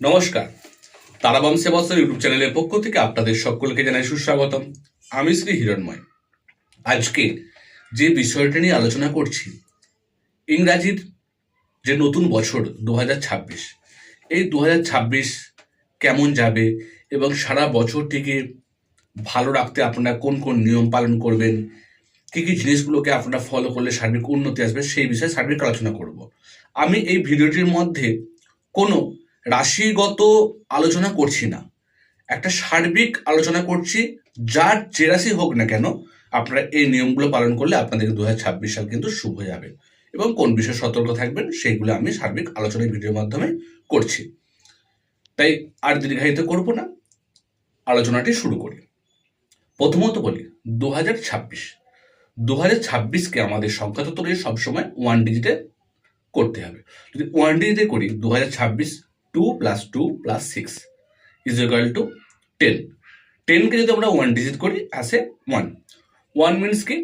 নমস্কার। তারাবাম সেবাসের ইউটিউব চ্যানেলের পক্ষ থেকে আপনাদের সকলকে জানাই সুস্বাগতম। আমি শ্রী হিরণময়। আজকে যে বিষয়টা নিয়ে আলোচনা করছি, ইংরাজির যে নতুন বছর দু হাজার ছাব্বিশ, এই দু হাজার ছাব্বিশ কেমন যাবে এবং সারা বছরটিকে ভালো রাখতে আপনারা কোন কোন নিয়ম পালন করবেন, কি কি জিনিসগুলোকে আপনারা ফলো করলে সার্বিক উন্নতি আসবে সেই বিষয়ে সার্বিক আলোচনা করব। আমি এই ভিডিওটির মধ্যে কোনো রাশিগত আলোচনা করছি না। একটা সার্বিক আলোচনা করছি, যার যে রাশি হোক না কেন, আপনারা এই নিয়মগুলো পালন করলে আপনাদের দু হাজার ছাব্বিশ সাল কিন্তু শুভ যাবে। এবং কোন বিষয়ে সতর্ক থাকবেন সেইগুলো আমি সার্বিক আলোচনা ভিডিওর মাধ্যমে করছি। তাই আর দীর্ঘায়িত করব না, আলোচনাটি শুরু করি। প্রথমত বলি দু হাজার ছাব্বিশ। দু হাজার ছাব্বিশকে আমাদের সংখ্যাতত্ত্বে সবসময় ওয়ান ডিজিটে করতে হবে। যদি ওয়ান ডিজিটে করি দু হাজার ছাব্বিশ two plus two plus six is equal to ten টেনকে যদি আমরা ওয়ান ডিজিট করি, আসে ওয়ান ওয়ান মিনস কি?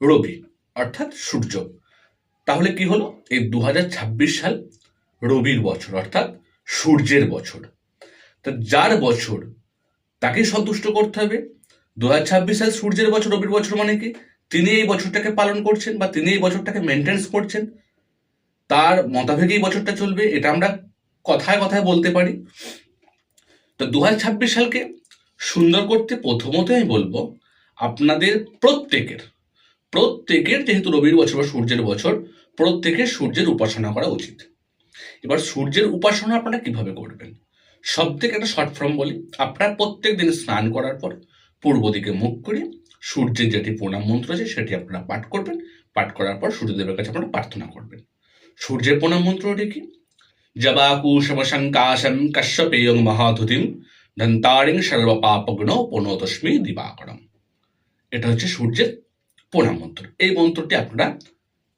রবি, অর্থাৎ সূর্য। তাহলে কি হলো? এই দু হাজার ছাব্বিশ সাল রবির বছর, অর্থাৎ সূর্যের বছর। তা যার বছর? তাকে সন্তুষ্ট করতে হবে। দু হাজার ছাব্বিশ সাল সূর্যের বছর, রবির বছর মানে কি? তিনি এই বছরটাকে পালন করছেন বা তিনি এই বছরটাকে মেনটেন্স করছেন। তার মতাবেগেই বছরটা চলবে, এটা আমরা কথায় কথায় বলতে পারি। তো দু হাজার ছাব্বিশ সালকে সুন্দর করতে প্রথমত আমি বলব, আপনাদের প্রত্যেকের প্রত্যেকের যেহেতু রবির বছর বা সূর্যের বছর, প্রত্যেকের সূর্যের উপাসনা করা উচিত। এবার সূর্যের উপাসনা আপনারা কীভাবে করবেন? সব থেকে একটা শর্ট ফর্ম বলি। আপনারা প্রত্যেক দিন স্নান করার পর পূর্ব দিকে মুখ করে সূর্যের যেটি প্রণাম মন্ত্র আছে, সেটি আপনারা পাঠ করবেন। পাঠ করার পর সূর্যদেবের কাছে আপনারা প্রার্থনা করবেন। সূর্যের প্রণাম মন্ত্রটি কি? জবাকুশমশঙ্কাশম কশ্যপেয়ং মহাধুতিম ধন্তারিং সর্বপাপগ্ন পনতস্মি দিবাকরম এটা হচ্ছে সূর্যের প্রণাম মন্ত্র। এই মন্ত্রটি আপনারা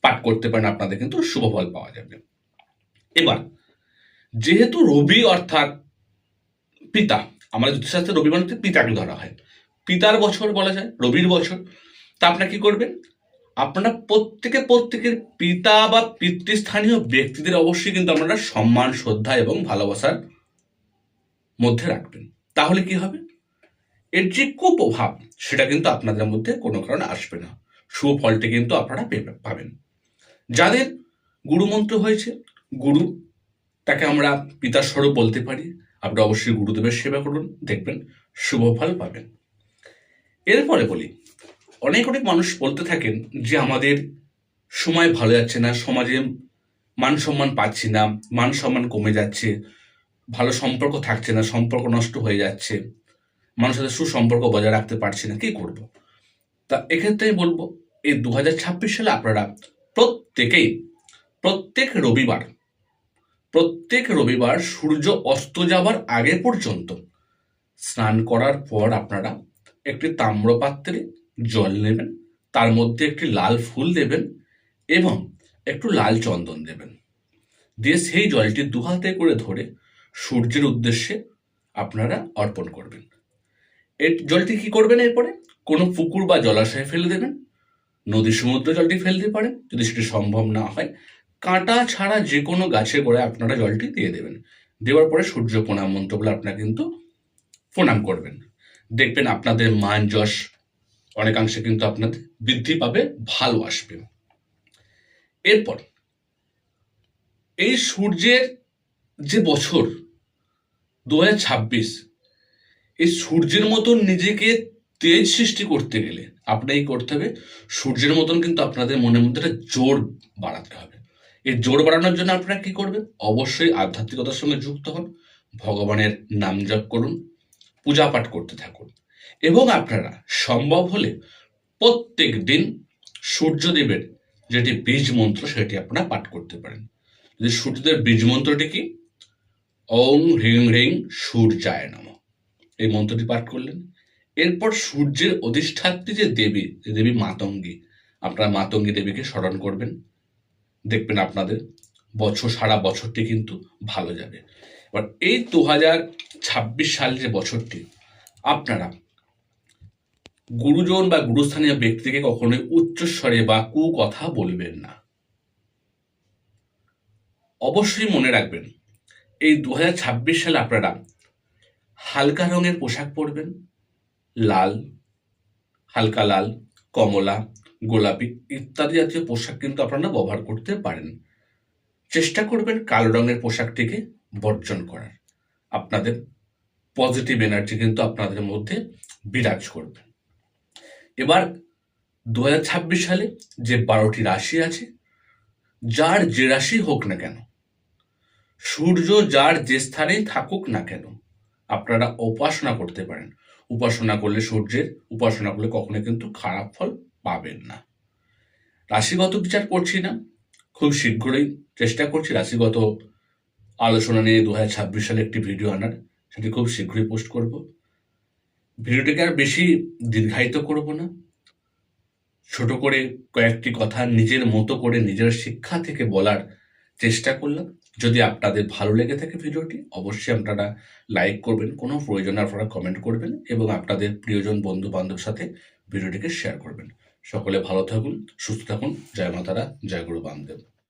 পাঠ করতে পারেন, আপনাদের কিন্তু শুভ ফল পাওয়া যাবে। এবার, যেহেতু রবি অর্থাৎ পিতা, আমাদের জ্যোতিষশাস্ত্রে রবি মানে পিতাকে ধরা হয়। পিতার বছর বলা যায়, রবির বছর। তা আপনারা কি করবেন? আপনারা প্রত্যেকে প্রত্যেকের পিতা বা পিতৃস্থানীয় ব্যক্তিদের অবশ্যই কিন্তু আপনারা সম্মান, শ্রদ্ধা এবং ভালোবাসার মধ্যে রাখবেন। তাহলে কি হবে? এর যে কুপ্রভাব, সেটা কিন্তু আপনাদের মধ্যে কোনো কারণে আসবে না। সুফলটি কিন্তু আপনারা পাবেন। যাদের গুরুমন্ত্র হয়েছে, গুরু, তাকে আমরা পিতার স্বরূপ বলতে পারি। আপনারা অবশ্যই গুরুদেবের সেবা করুন, দেখবেন শুভ ফল পাবেন। এরপরে বলি অনেক অনেক মানুষ বলতে থাকেন যে আমাদের সময় ভালো যাচ্ছে না, সমাজে মান সম্মান পাচ্ছি না, মান সম্মান কমে যাচ্ছে, ভালো সম্পর্ক থাকছে না, সম্পর্ক নষ্ট হয়ে যাচ্ছে, মানুষের সাথে সুসম্পর্ক বজায় রাখতে পারছি না, কি করব? তা এক্ষেত্রে আমি বলব, এই দু হাজার ছাব্বিশ সালে আপনারা প্রত্যেকেই, প্রত্যেক রবিবার প্রত্যেক রবিবার সূর্য অস্ত যাবার আগে পর্যন্ত স্নান করার পর আপনারা একটি তাম্রপাত্রে জল নেবেন, তার মধ্যে একটি লাল ফুল দেবেন এবং একটু লাল চন্দন দেবেন। দিয়ে সেই জলটি দু হাতে করে ধরে সূর্যের উদ্দেশ্যে আপনারা অর্পণ করবেন। এর জলটি কি করবেন এরপরে? কোনো পুকুর বা জলাশয়ে ফেলে দেবেন, নদী সমুদ্র জলটি ফেলতে পারেন, যদি সেটি সম্ভব না হয়। কাঁটা ছাড়া যে কোনো গাছে গোড়ায় আপনারা জলটি দিয়ে দেবেন। দেওয়ার পরে সূর্য প্রণাম মন্ত্র বলে আপনারা কিন্তু প্রণাম করবেন। দেখবেন আপনাদের মান যশ অনেকাংশে কিন্তু আপনাদের বৃদ্ধি পাবে, ভালো আসবে। এরপর, এই সূর্যের যে বছর, দু ছাব্বিশ, এই সূর্যের মতন নিজেকে তেজ সৃষ্টি করতে গেলে আপনাকে করতে হবে? সূর্যের মতন কিন্তু আপনাদের মনের মধ্যে একটা জোর বাড়াতে হবে। এই জোর বাড়ানোর জন্য আপনারা কি করবেন? অবশ্যই আধ্যাত্মিকতার সঙ্গে যুক্ত হন, ভগবানের নাম জপ করুন পূজা পাঠ করতে থাকুন। এবং আপনারা সম্ভব হলে প্রত্যেক দিন সূর্যদেবের যেটি বীজ মন্ত্র সেটি আপনারা পাঠ করতে পারেন। যদি সূর্যদেব বীজ মন্ত্রটি কি? ওং হ্রিং হ্রিং সূর্যায় নম। এই মন্ত্রটি পাঠ করলেন। এরপর সূর্যের অধিষ্ঠাত্রী যে দেবী যে দেবী মাতঙ্গী, আপনারা মাতঙ্গী দেবীকে স্মরণ করবেন। দেখবেন আপনাদের বছর, সারা বছরটি কিন্তু ভালো যাবে। এবার এই দু হাজার ছাব্বিশ সাল যে বছরটি, আপনারা গুরুজন বা গুরুস্থানীয় ব্যক্তিকে কখনোই উচ্চস্বরে বা কু কথা বলবেন না। অবশ্যই মনে রাখবেন, এই দু হাজার ছাব্বিশ সালে আপনারা হালকা রঙের পোশাক পরবেন, লাল, হালকা লাল, কমলা, গোলাপি ইত্যাদি জাতীয় পোশাক কিন্তু আপনারা ব্যবহার করতে পারেন। চেষ্টা করবেন কালো রঙের পোশাকটিকে বর্জন করার। আপনাদের পজিটিভ এনার্জি কিন্তু আপনাদের মধ্যে বিরাজ করবে। এবার দু হাজার ছাব্বিশ সালে যে বারোটি রাশি আছে, যার যে রাশি হোক না কেন, সূর্য যার যে স্থানেই থাকুক না কেন, আপনারা উপাসনা করতে পারেন। উপাসনা করলে সূর্যের, উপাসনা করলে কখনো কিন্তু খারাপ ফল পাবেন না। রাশিগত বিচার করছি না, খুব শীঘ্রই চেষ্টা করছি রাশিগত আলোচনা নিয়ে দু হাজার ছাব্বিশ সালে একটি ভিডিও আনার, সেটি খুব শীঘ্রই পোস্ট করব। ভিডিওটিকে আর বেশি দীর্ঘায়িত করব না। ছোট করে কয়েকটি কথা নিজের মতো করে নিজের শিক্ষা থেকে বলার চেষ্টা করলাম। যদি আপনাদের ভালো লেগে থাকে ভিডিওটি, অবশ্যই আপনারা লাইক করবেন, কোনো প্রয়োজনে আপনারা কমেন্ট করবেন এবং আপনাদের প্রিয়জন বন্ধু বান্ধব সাথে ভিডিওটিকে শেয়ার করবেন। সকলে ভালো থাকুন, সুস্থ থাকুন। জয় মাতারা, জয় গুরু বামদেব।